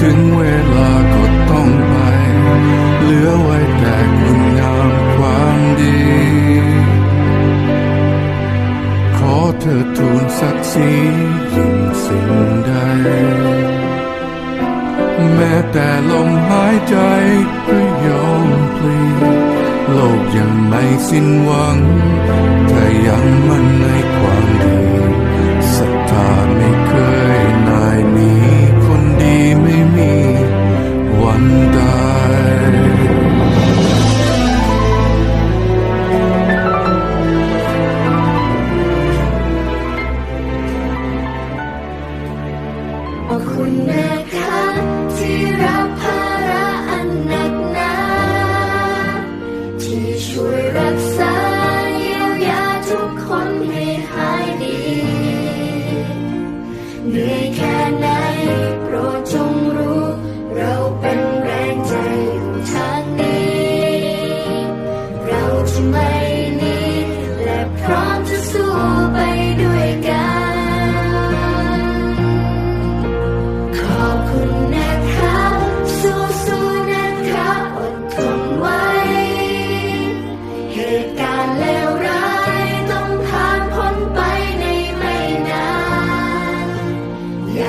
ถึงเวลาก็ต้องไป เหลือไว้แต่คุณงามความดี ขอเธอทูลศักดิ์ศรียิ่งสิ่งใด แม้แต่ลมหายใจก็ยอมพลีโลกยังไม่สิ้นหวัง ถ้ายังมั่นในความดี อบคุณนะคะที่รับภาระอันหนักหนาที่ช่วยรักษาเยียวยาทุกคนให้หายดีเหวยแค่ไหนโปรดจงรู้ เราเป็นแรงใจอยู่ทางนี้ เราจะไม่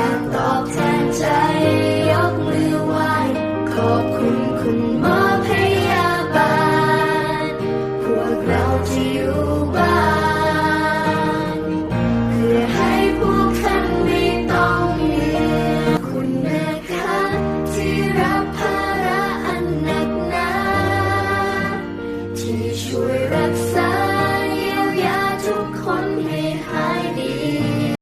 างตอบแทนใจยกมือไหว้ขอบ